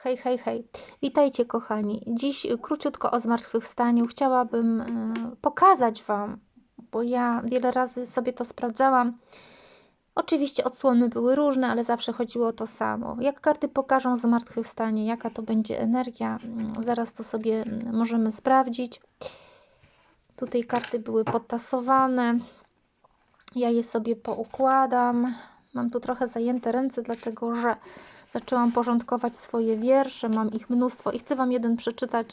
Hej, hej, hej. Witajcie, kochani. Dziś y, króciutko o zmartwychwstaniu. Chciałabym y, pokazać Wam, bo ja wiele razy sobie to sprawdzałam. Oczywiście odsłony były różne, ale zawsze chodziło o to samo. Jak karty pokażą zmartwychwstanie, jaka to będzie energia, mm, zaraz to sobie mm, możemy sprawdzić. Tutaj karty były podtasowane. Ja je sobie poukładam. Mam tu trochę zajęte ręce, dlatego że zaczęłam porządkować swoje wiersze. Mam ich mnóstwo i chcę Wam jeden przeczytać.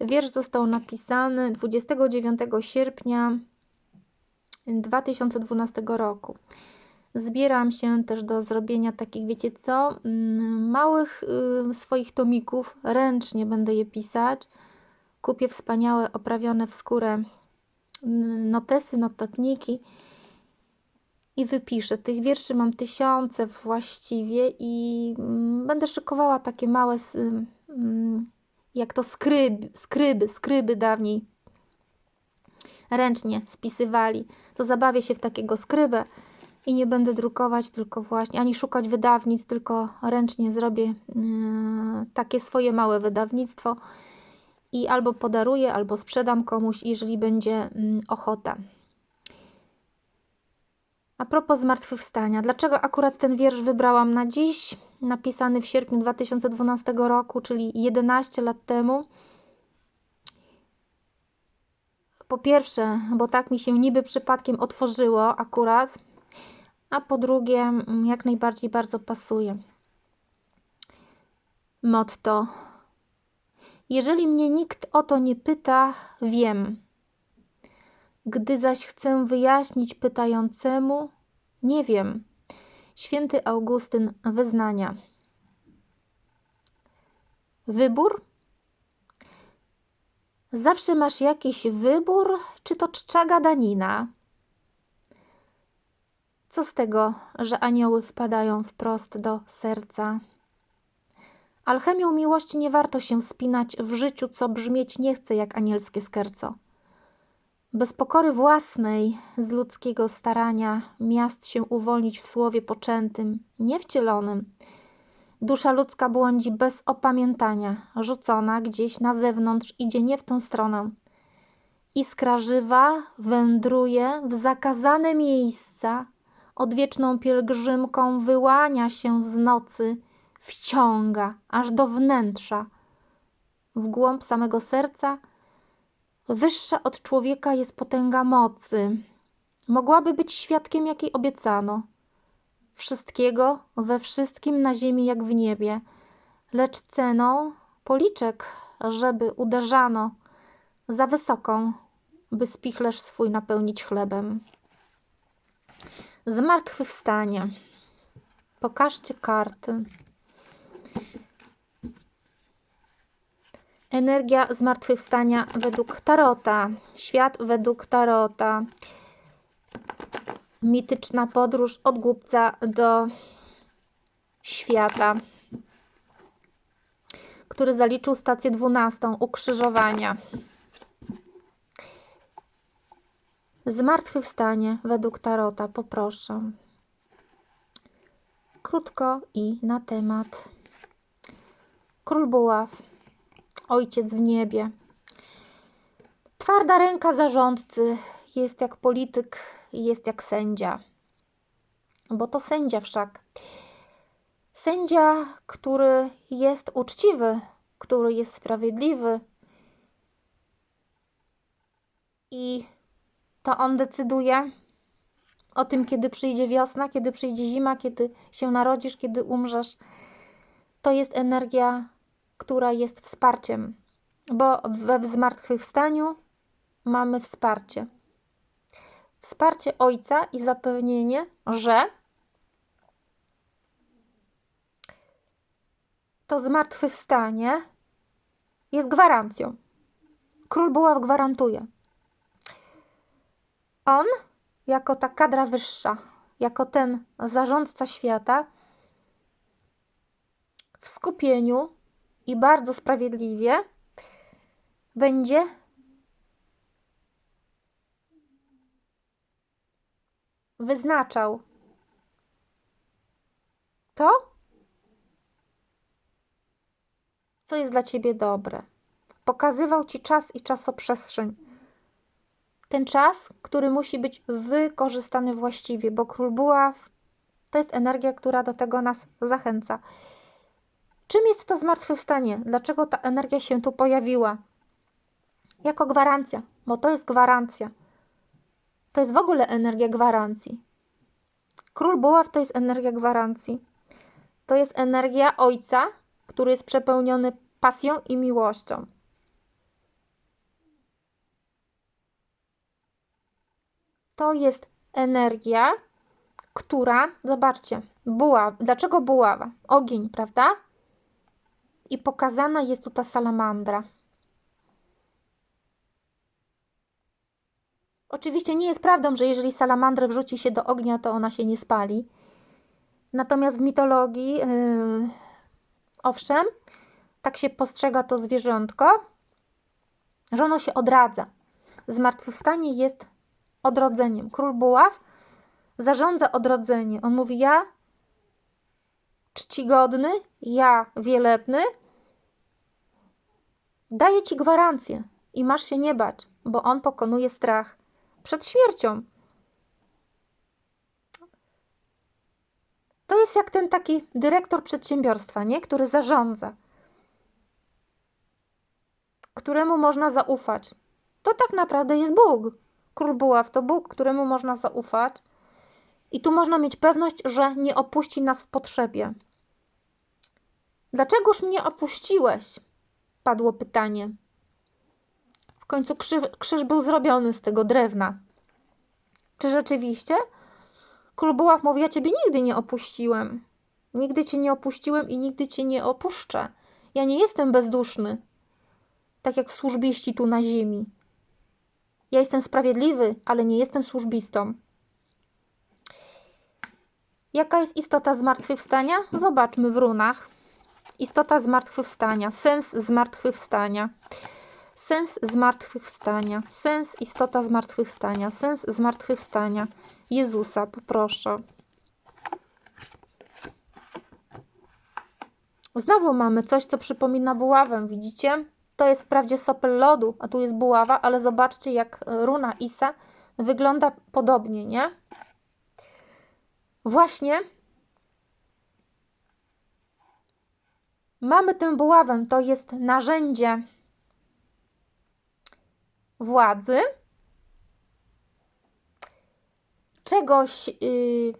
Wiersz został napisany 29 sierpnia 2012 roku. Zbieram się też do zrobienia takich, wiecie co, mm, małych y, swoich tomików. Ręcznie będę je pisać. Kupię wspaniałe, oprawione w skórę mm, notesy, notatniki i wypiszę. Tych wierszy mam tysiące właściwie i mm, będę szykowała takie małe, mm, jak to skryby, skryby, skryby dawniej ręcznie spisywali. To zabawię się w takiego skrybę i nie będę drukować, tylko właśnie, ani szukać wydawnictw, tylko ręcznie zrobię yy, takie swoje małe wydawnictwo i albo podaruję, albo sprzedam komuś, jeżeli będzie mm, ochota. A propos zmartwychwstania, dlaczego akurat ten wiersz wybrałam na dziś? Napisany w sierpniu 2012 roku, czyli 11 lat temu. Po pierwsze, bo tak mi się niby przypadkiem otworzyło akurat, a po drugie, mm, jak najbardziej bardzo pasuje. Motto. Jeżeli mnie nikt o to nie pyta, wiem. Gdy zaś chcę wyjaśnić pytającemu, nie wiem. Święty Augustyn wyznania. Wybór? Zawsze masz jakiś wybór, czy to czcza gadanina? Co z tego, że anioły wpadają wprost do serca? Alchemią miłości nie warto się spinać w życiu, co brzmieć nie chce jak anielskie skerco. Bez pokory własnej, z ludzkiego starania, miast się uwolnić w słowie poczętym, niewcielonym. Dusza ludzka błądzi bez opamiętania, rzucona gdzieś na zewnątrz, idzie nie w tą stronę. Iskra żywa wędruje w zakazane miejsca, odwieczną pielgrzymką wyłania się z nocy, wciąga aż do wnętrza. W głąb samego serca Wyższa od człowieka jest potęga mocy. Mogłaby być świadkiem, jakiej obiecano. Wszystkiego, we wszystkim na ziemi jak w niebie, lecz ceną policzek, żeby uderzano za wysoką, by spichlerz swój napełnić chlebem. Zmartwychwstanie. Pokażcie karty. Energia zmartwychwstania według Tarota. Świat według Tarota. Mityczna podróż od głupca do świata, który zaliczył stację 12 ukrzyżowania. Zmartwychwstanie według Tarota, poproszę. Krótko i na temat. Król Buław. Ojciec w niebie. Twarda ręka zarządcy jest jak polityk, jest jak sędzia. Bo to sędzia wszak. Sędzia, który jest uczciwy, który jest sprawiedliwy. I to on decyduje o tym, kiedy przyjdzie wiosna, kiedy przyjdzie zima, kiedy się narodzisz, kiedy umrzesz. To jest energia która jest wsparciem, bo we zmartwychwstaniu mamy wsparcie. Wsparcie Ojca i zapewnienie, że to zmartwychwstanie jest gwarancją. Król Buław gwarantuje. On, jako ta kadra wyższa, jako ten zarządca świata, w skupieniu i bardzo sprawiedliwie będzie wyznaczał to, co jest dla ciebie dobre. Pokazywał ci czas i czasoprzestrzeń. Ten czas, który musi być wykorzystany właściwie, bo król buław to jest energia, która do tego nas zachęca. Czym jest to zmartwychwstanie? Dlaczego ta energia się tu pojawiła? Jako gwarancja, bo to jest gwarancja. To jest w ogóle energia gwarancji. Król buław to jest energia gwarancji. To jest energia ojca, który jest przepełniony pasją i miłością. To jest energia, która, zobaczcie, buława. Dlaczego buława? Ogień, prawda? I pokazana jest tu ta salamandra. Oczywiście nie jest prawdą, że jeżeli salamandrę wrzuci się do ognia, to ona się nie spali. Natomiast w mitologii, yy, owszem, tak się postrzega to zwierzątko, że ono się odradza. Zmartwychwstanie jest odrodzeniem. Król Buław zarządza odrodzenie. On mówi: Ja czcigodny, ja wielebny, daję ci gwarancję i masz się nie bać, bo on pokonuje strach przed śmiercią. To jest jak ten taki dyrektor przedsiębiorstwa, nie? który zarządza, któremu można zaufać. To tak naprawdę jest Bóg. Król Buław to Bóg, któremu można zaufać. I tu można mieć pewność, że nie opuści nas w potrzebie. Dlaczegoż mnie opuściłeś? Padło pytanie. W końcu krzyż, krzyż był zrobiony z tego drewna. Czy rzeczywiście? Król Buław mówi, ja ciebie nigdy nie opuściłem. Nigdy cię nie opuściłem i nigdy cię nie opuszczę. Ja nie jestem bezduszny, tak jak służbiści tu na ziemi. Ja jestem sprawiedliwy, ale nie jestem służbistą. Jaka jest istota zmartwychwstania? Zobaczmy w runach. Istota zmartwychwstania, sens zmartwychwstania. Sens zmartwychwstania, sens, istota zmartwychwstania, sens zmartwychwstania Jezusa, poproszę. Znowu mamy coś, co przypomina buławę, widzicie? To jest wprawdzie sopel lodu, a tu jest buława, ale zobaczcie, jak runa Isa wygląda podobnie, nie? Właśnie mamy tę buławę, to jest narzędzie władzy, czegoś, yy,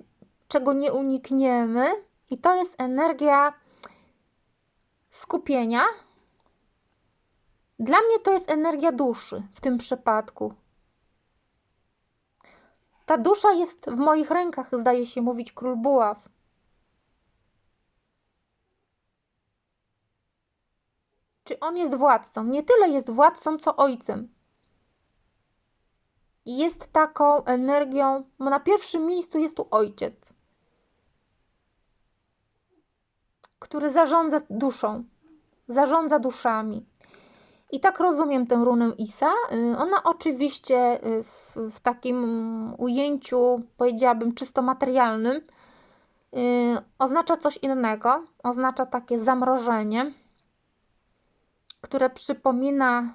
czego nie unikniemy, i to jest energia skupienia. Dla mnie to jest energia duszy w tym przypadku. Ta dusza jest w moich rękach, zdaje się mówić król Buław. Czy on jest władcą? Nie tyle jest władcą, co ojcem jest taką energią, bo na pierwszym miejscu jest tu ojciec, który zarządza duszą, zarządza duszami. I tak rozumiem tę runę Isa. Y, ona oczywiście y, w, w takim ujęciu, powiedziałabym, czysto materialnym, yy, oznacza coś innego. Oznacza takie zamrożenie, które przypomina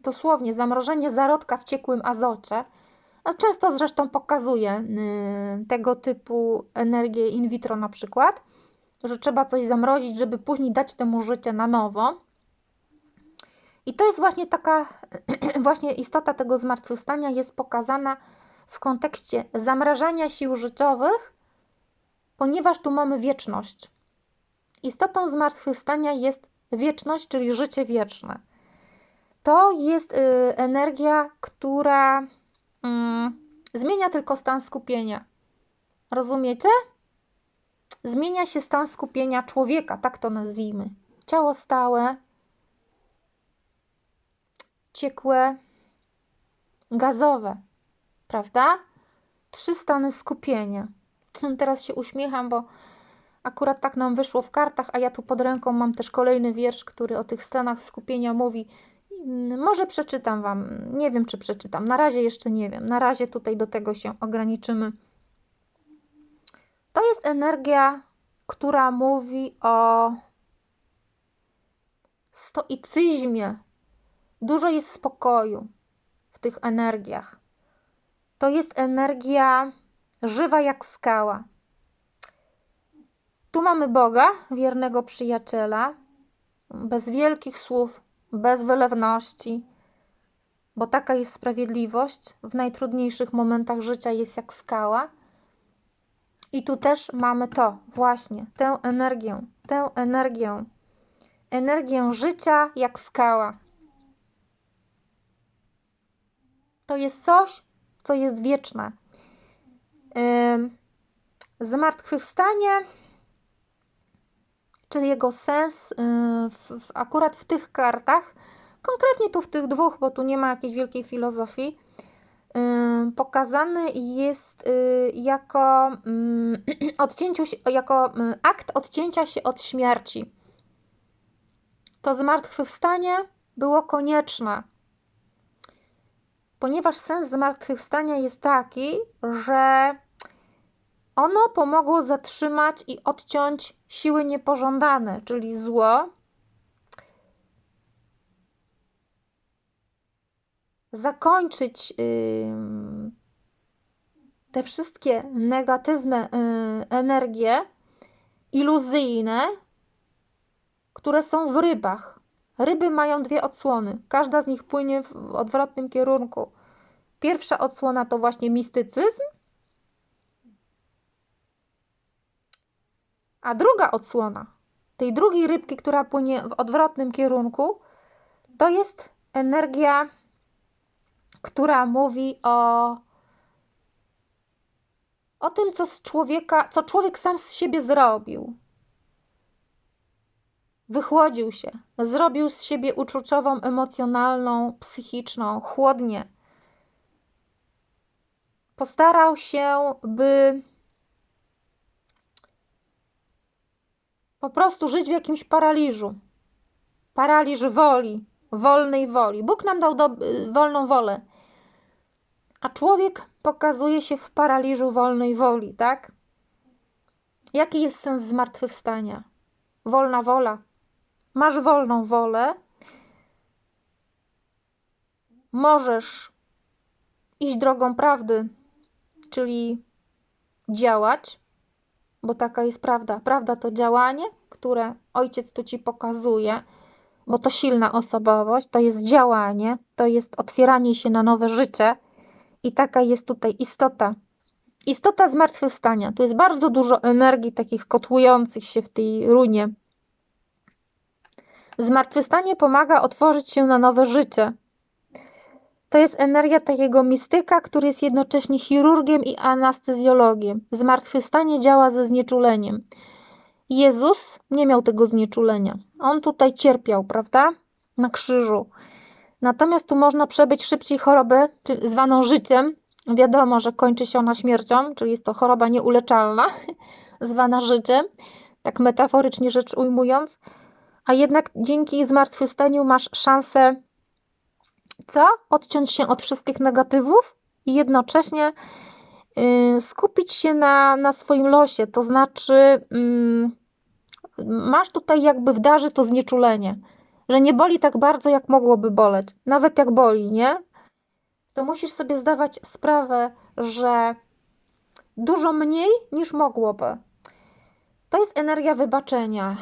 dosłownie zamrożenie zarodka w ciekłym azocie, a często zresztą pokazuje y, tego typu energię in vitro na przykład, że trzeba coś zamrozić, żeby później dać temu życie na nowo. I to jest właśnie taka, właśnie istota tego zmartwychwstania jest pokazana w kontekście zamrażania sił życiowych, ponieważ tu mamy wieczność. Istotą zmartwychwstania jest wieczność, czyli życie wieczne. To jest y, energia, która y, zmienia tylko stan skupienia. Rozumiecie? Zmienia się stan skupienia człowieka, tak to nazwijmy. Ciało stałe, ciekłe, gazowe, prawda? Trzy stany skupienia. Teraz się uśmiecham, bo akurat tak nam wyszło w kartach, a ja tu pod ręką mam też kolejny wiersz, który o tych stanach skupienia mówi. Może przeczytam Wam, nie wiem czy przeczytam, na razie jeszcze nie wiem, na razie tutaj do tego się ograniczymy. To jest energia, która mówi o stoicyzmie. Dużo jest spokoju w tych energiach. To jest energia żywa jak skała. Tu mamy Boga, wiernego przyjaciela, bez wielkich słów, bez wylewności, bo taka jest sprawiedliwość. W najtrudniejszych momentach życia jest jak skała. I tu też mamy to, właśnie, tę energię, tę energię, energię życia jak skała. To jest coś, co jest wieczne. Zmartwychwstanie, czyli jego sens, yy, w, w, akurat w tych kartach, konkretnie tu w tych dwóch, bo tu nie ma jakiejś wielkiej filozofii, pokazany jest yy, jako, mm, odcięciu jako y, akt odcięcia się od śmierci. To zmartwychwstanie było konieczne, ponieważ sens zmartwychwstania jest taki, że ono pomogło zatrzymać i odciąć siły niepożądane, czyli zło, zakończyć te wszystkie negatywne y, energie iluzyjne, które są w rybach. Ryby mają dwie odsłony. Każda z nich płynie w odwrotnym kierunku. Pierwsza odsłona to właśnie mistycyzm, a druga odsłona tej drugiej rybki, która płynie w odwrotnym kierunku, to jest energia, która mówi o, o tym, co z człowieka, co człowiek sam z siebie zrobił. Wychłodził się, zrobił z siebie uczuciową, emocjonalną, psychiczną, chłodnie. Postarał się, by po prostu żyć w jakimś paraliżu. Paraliż woli, wolnej woli. Bóg nam dał do, wolną wolę, a człowiek pokazuje się w paraliżu wolnej woli, tak? Jaki jest sens zmartwychwstania? Wolna wola. Masz wolną wolę. Możesz iść drogą prawdy, czyli działać, bo taka jest prawda. Prawda to działanie, które ojciec tu ci pokazuje, bo to silna osobowość, to jest działanie, to jest otwieranie się na nowe życie i taka jest tutaj istota. Istota zmartwychwstania. Tu jest bardzo dużo energii takich kotłujących się w tej runie. Zmartwychwstanie pomaga otworzyć się na nowe życie. To jest energia takiego mistyka, który jest jednocześnie chirurgiem i anestezjologiem. Zmartwychwstanie działa ze znieczuleniem. Jezus nie miał tego znieczulenia. On tutaj cierpiał, prawda? Na krzyżu. Natomiast tu można przebyć szybciej chorobę, zwaną życiem. Wiadomo, że kończy się ona śmiercią, czyli jest to choroba nieuleczalna, zwana życiem, tak metaforycznie rzecz ujmując. A jednak dzięki zmartwychwstaniu masz szansę co? Odciąć się od wszystkich negatywów i jednocześnie y, skupić się na, na swoim losie. To znaczy, mm, masz tutaj jakby w darze to znieczulenie, że nie boli tak bardzo, jak mogłoby boleć. Nawet jak boli, nie? To musisz sobie zdawać sprawę, że dużo mniej niż mogłoby. To jest energia wybaczenia.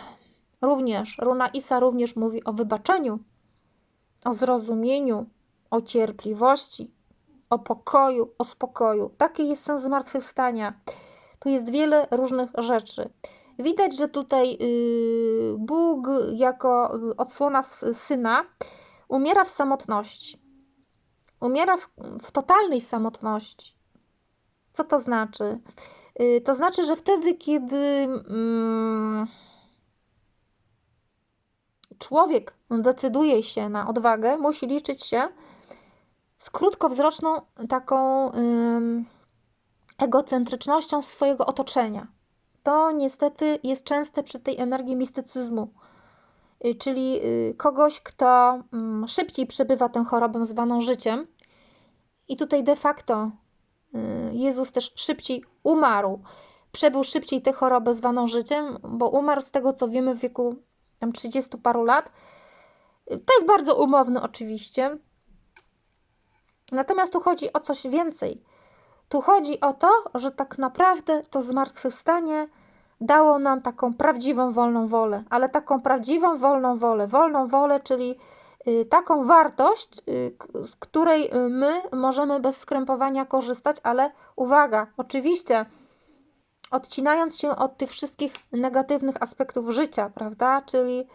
Również, runa Isa również mówi o wybaczeniu o zrozumieniu, o cierpliwości, o pokoju, o spokoju. Taki jest sens zmartwychwstania. Tu jest wiele różnych rzeczy. Widać, że tutaj yy, Bóg jako odsłona syna umiera w samotności. Umiera w, w totalnej samotności. Co to znaczy? Yy, to znaczy, że wtedy, kiedy. Yy, człowiek decyduje się na odwagę, musi liczyć się z krótkowzroczną taką egocentrycznością swojego otoczenia. To niestety jest częste przy tej energii mistycyzmu, yy, czyli yy, kogoś, kto yy, szybciej przebywa tę chorobę zwaną życiem. I tutaj de facto y, Jezus też szybciej umarł. Przebył szybciej tę chorobę zwaną życiem, bo umarł z tego co wiemy w wieku tam 30 paru lat, To jest bardzo umowny oczywiście. Natomiast tu chodzi o coś więcej. Tu chodzi o to, że tak naprawdę to zmartwychwstanie dało nam taką prawdziwą wolną wolę, ale taką prawdziwą wolną wolę, wolną wolę, czyli y, taką wartość, y, z której y, my możemy bez skrępowania korzystać, ale uwaga, oczywiście odcinając się od tych wszystkich negatywnych aspektów życia, prawda? Czyli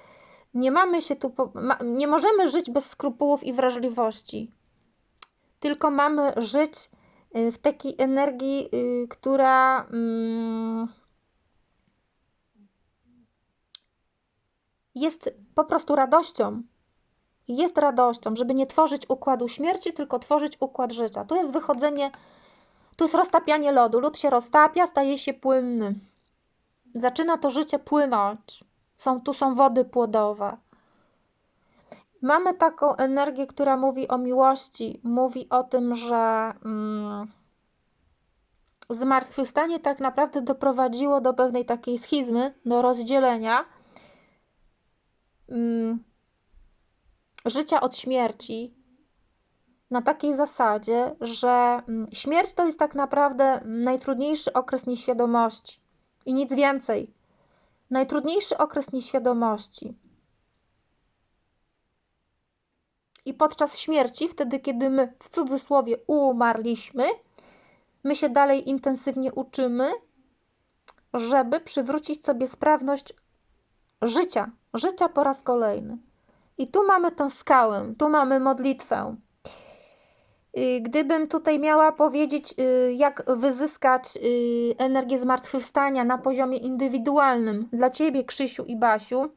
nie mamy się tu, nie możemy żyć bez skrupułów i wrażliwości, tylko mamy żyć y, w takiej energii, y, która mm, jest po prostu radością. Jest radością, żeby nie tworzyć układu śmierci, tylko tworzyć układ życia. Tu jest wychodzenie, tu jest roztapianie lodu. Lód się roztapia, staje się płynny. Zaczyna to życie płynąć. Są, tu są wody płodowe. Mamy taką energię, która mówi o miłości, mówi o tym, że mm, zmartwychwstanie tak naprawdę doprowadziło do pewnej takiej schizmy, do rozdzielenia mm, życia od śmierci na takiej zasadzie, że mm, śmierć to jest tak naprawdę najtrudniejszy okres nieświadomości i nic więcej. Najtrudniejszy okres nieświadomości. I podczas śmierci, wtedy kiedy my w cudzysłowie umarliśmy, my się dalej intensywnie uczymy, żeby przywrócić sobie sprawność życia, życia po raz kolejny. I tu mamy tę skałę, tu mamy modlitwę. Y, Gdybym tutaj miała powiedzieć, y, jak wyzyskać y, energię zmartwychwstania na poziomie indywidualnym dla Ciebie, Krzysiu i Basiu,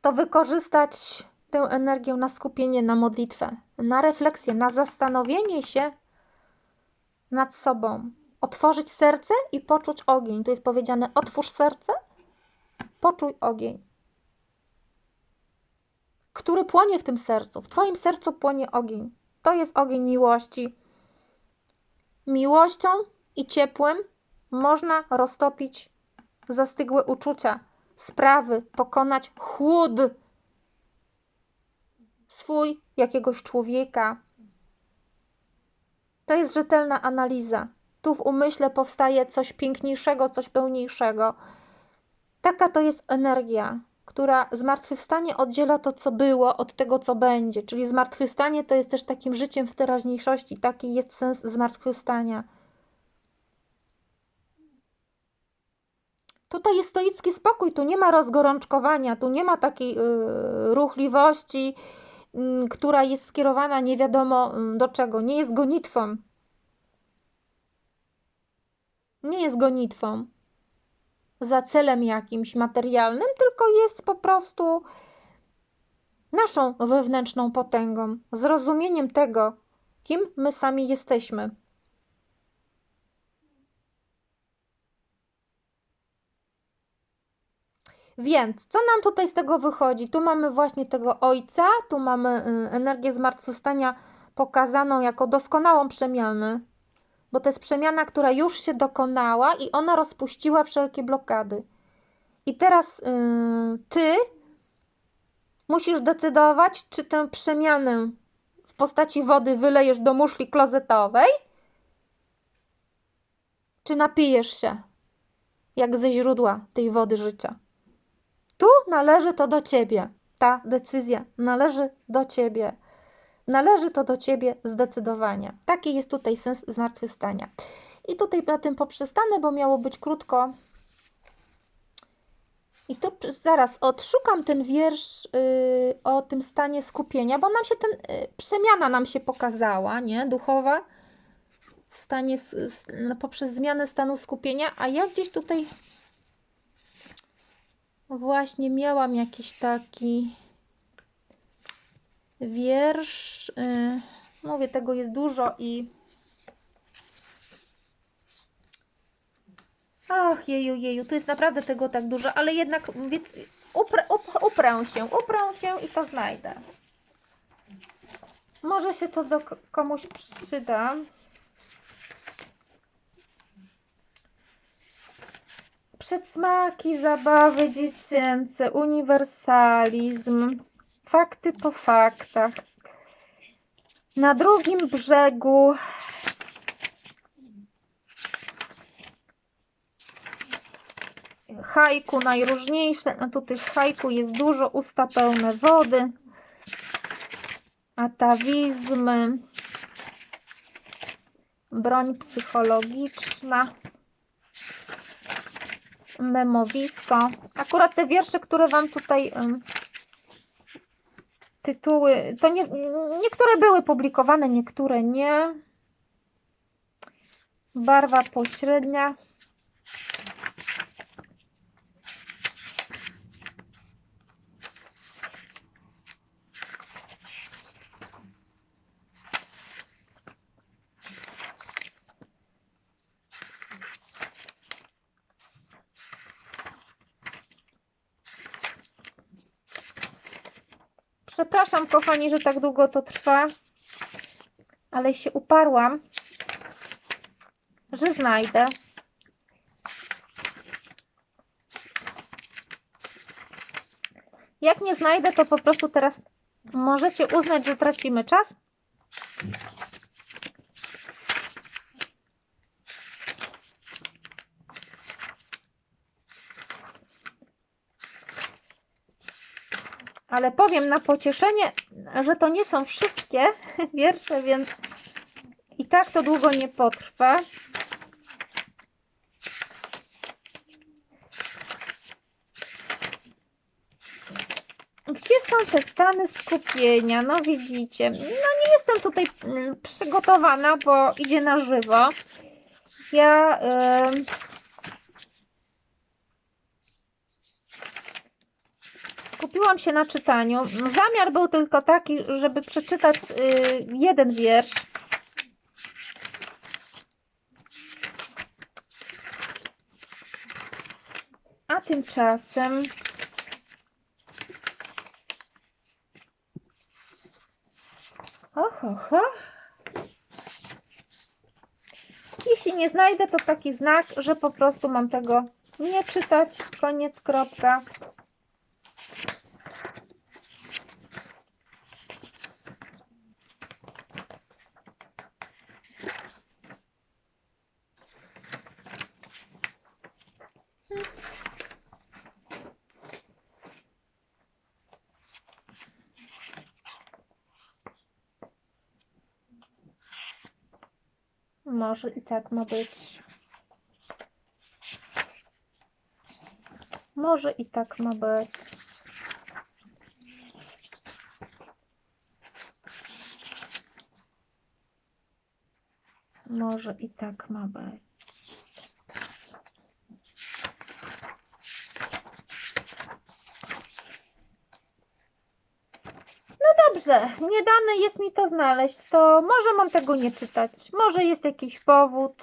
to wykorzystać tę energię na skupienie na modlitwę, na refleksję, na zastanowienie się nad sobą. Otworzyć serce i poczuć ogień. Tu jest powiedziane: otwórz serce, poczuj ogień, który płonie w tym sercu. W Twoim sercu płonie ogień. To jest ogień miłości. Miłością i ciepłem można roztopić zastygłe uczucia, sprawy, pokonać chłód swój, jakiegoś człowieka. To jest rzetelna analiza. Tu w umyśle powstaje coś piękniejszego, coś pełniejszego. Taka to jest energia, która zmartwychwstanie oddziela to, co było, od tego, co będzie. Czyli zmartwychwstanie to jest też takim życiem w teraźniejszości. Taki jest sens zmartwychwstania. Tutaj jest stoicki spokój, tu nie ma rozgorączkowania, tu nie ma takiej yy, ruchliwości, yy, która jest skierowana nie wiadomo yy, do czego, nie jest gonitwą. Nie jest gonitwą za celem jakimś materialnym, tylko jest po prostu naszą wewnętrzną potęgą, zrozumieniem tego, kim my sami jesteśmy. Więc co nam tutaj z tego wychodzi? Tu mamy właśnie tego ojca, tu mamy y, energię zmartwychwstania pokazaną jako doskonałą przemianę, bo to jest przemiana, która już się dokonała i ona rozpuściła wszelkie blokady. I teraz y, ty musisz decydować, czy tę przemianę w postaci wody wylejesz do muszli klozetowej, czy napijesz się jak ze źródła tej wody życia. Tu należy to do ciebie. Ta decyzja należy do ciebie. Należy to do ciebie zdecydowanie. Taki jest tutaj sens zmartwychwstania. I tutaj na tym poprzestanę, bo miało być krótko. I tu zaraz odszukam ten wiersz yy, o tym stanie skupienia, bo nam się ten yy, przemiana nam się pokazała, nie? Duchowa w stanie no, poprzez zmianę stanu skupienia, a ja gdzieś tutaj właśnie miałam jakiś taki wiersz. Yy, mówię, tego jest dużo i. Ach, jeju, jeju, to jest naprawdę tego tak dużo, ale jednak więc uprę, up, uprę się, uprę się i to znajdę. Może się to do komuś przyda. Przedsmaki, zabawy dziecięce, uniwersalizm, fakty po faktach. Na drugim brzegu hajku najróżniejsze. A tu tych hajku jest dużo, usta pełne wody. Atawizmy. Broń psychologiczna. Memowisko. Akurat te wiersze, które Wam tutaj tytuły, to nie, niektóre były publikowane, niektóre nie. Barwa pośrednia. Przepraszam, kochani, że tak długo to trwa, ale się uparłam, że znajdę. Jak nie znajdę, to po prostu teraz możecie uznać, że tracimy czas. Ale powiem na pocieszenie, że to nie są wszystkie wiersze, więc i tak to długo nie potrwa. Gdzie są te stany skupienia? No widzicie, no nie jestem tutaj mm, przygotowana, bo idzie na żywo. Ja... em, skupiłam się na czytaniu. Zamiar był tylko taki, żeby przeczytać y, jeden wiersz. A tymczasem Oho, ho. Jeśli nie znajdę, to taki znak, że po prostu mam tego nie czytać. Koniec, kropka. Może i tak ma być. Może i tak ma być. Może i tak ma być. No dobrze, nie dane jest mi to znaleźć, to może mam tego nie czytać. Może jest jakiś powód.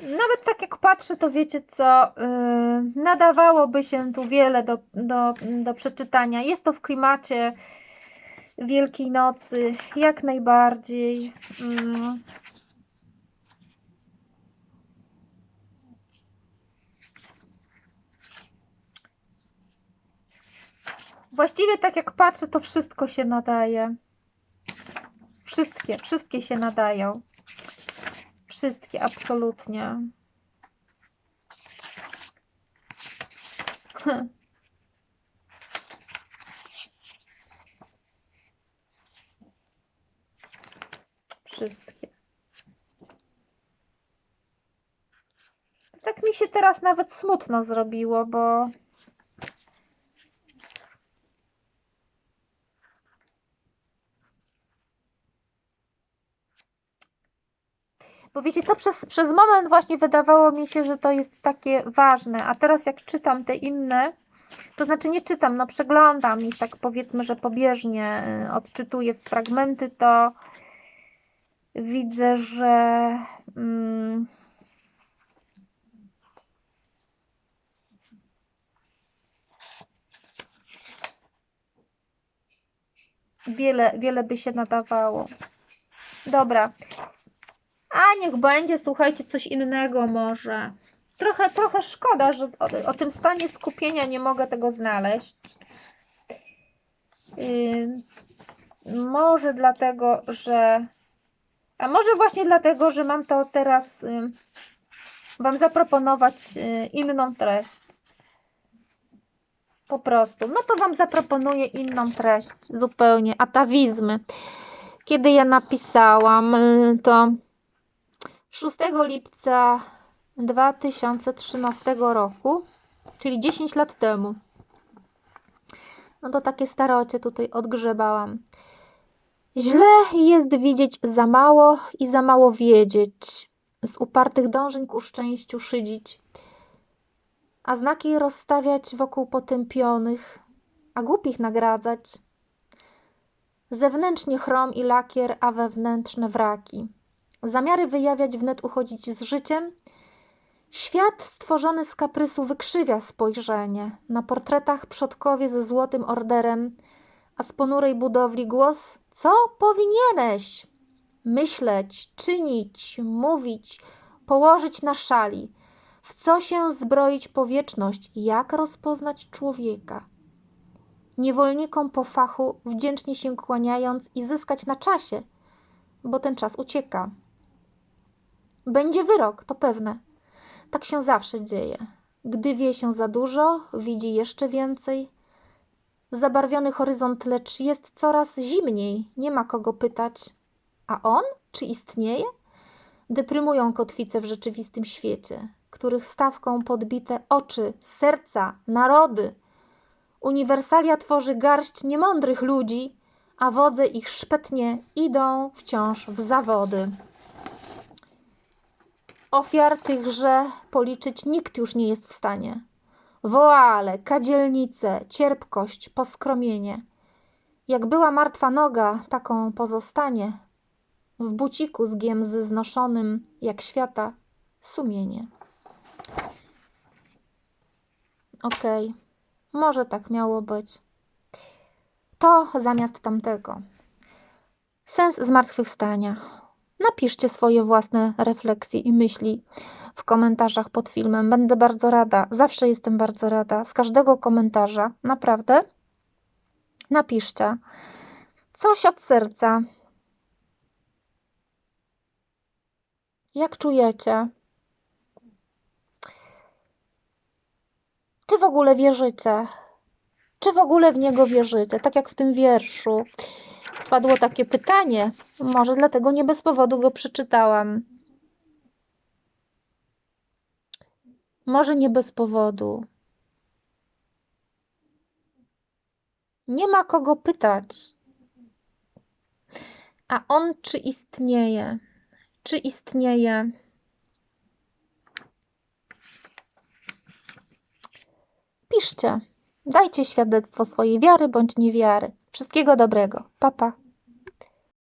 Nawet tak jak patrzę, to wiecie co, yy, nadawałoby się tu wiele do, do, do przeczytania. Jest to w klimacie Wielkiej Nocy, jak najbardziej. Mm. Właściwie tak jak patrzę, to wszystko się nadaje. Wszystkie, wszystkie się nadają. Wszystkie, absolutnie. Wszystkie. Tak mi się teraz nawet smutno zrobiło, bo Bo wiecie co, przez, przez moment właśnie wydawało mi się, że to jest takie ważne, a teraz jak czytam te inne, to znaczy nie czytam, no przeglądam i tak powiedzmy, że pobieżnie y, odczytuję fragmenty, to widzę, że mm, wiele, wiele by się nadawało. Dobra. A niech będzie, słuchajcie, coś innego może. Trochę, trochę szkoda, że o, o tym stanie skupienia nie mogę tego znaleźć. Ym, może dlatego, że. A może właśnie dlatego, że mam to teraz ym, Wam zaproponować y, inną treść. Po prostu. No to Wam zaproponuję inną treść. Zupełnie. Atawizmy. Kiedy ja napisałam, y, to 6 lipca 2013 roku, czyli 10 lat temu. No to takie starocie tutaj odgrzebałam. Źle jest widzieć za mało i za mało wiedzieć. Z upartych dążeń ku szczęściu szydzić. A znaki rozstawiać wokół potępionych, a głupich nagradzać. Zewnętrznie chrom i lakier, a wewnętrzne wraki. Zamiary wyjawiać wnet uchodzić z życiem. Świat stworzony z kaprysu wykrzywia spojrzenie. Na portretach przodkowie ze złotym orderem, a z ponurej budowli głos: Co powinieneś? Myśleć, czynić, mówić, położyć na szali. W co się zbroić powieczność? Jak rozpoznać człowieka? Niewolnikom po fachu wdzięcznie się kłaniając i zyskać na czasie, bo ten czas ucieka. Będzie wyrok, to pewne. Tak się zawsze dzieje. Gdy wie się za dużo, widzi jeszcze więcej. Zabarwiony horyzont, lecz jest coraz zimniej, nie ma kogo pytać. A on? Czy istnieje? Deprymują kotwice w rzeczywistym świecie, których stawką podbite oczy, serca, narody. Uniwersalia tworzy garść niemądrych ludzi, a wodze ich szpetnie idą wciąż w zawody. Ofiar tychże policzyć nikt już nie jest w stanie. Woale, kadzielnice, cierpkość, poskromienie. Jak była martwa noga, taką pozostanie. W buciku z giemzy znoszonym, jak świata, sumienie. Okej, może tak miało być. To zamiast tamtego. Sens zmartwychwstania. Napiszcie swoje własne refleksje i myśli w komentarzach pod filmem. Będę bardzo rada. Zawsze jestem bardzo rada. Z każdego komentarza. Naprawdę. Napiszcie. Coś od serca. Jak czujecie? Czy w ogóle wierzycie? Czy w ogóle w niego wierzycie? Tak jak w tym wierszu. Padło takie pytanie. Może dlatego nie bez powodu go przeczytałam. Może nie bez powodu. Nie ma kogo pytać. A on czy istnieje? Czy istnieje? Piszcie. Dajcie świadectwo swojej wiary bądź niewiary. Wszystkiego dobrego. Pa, pa.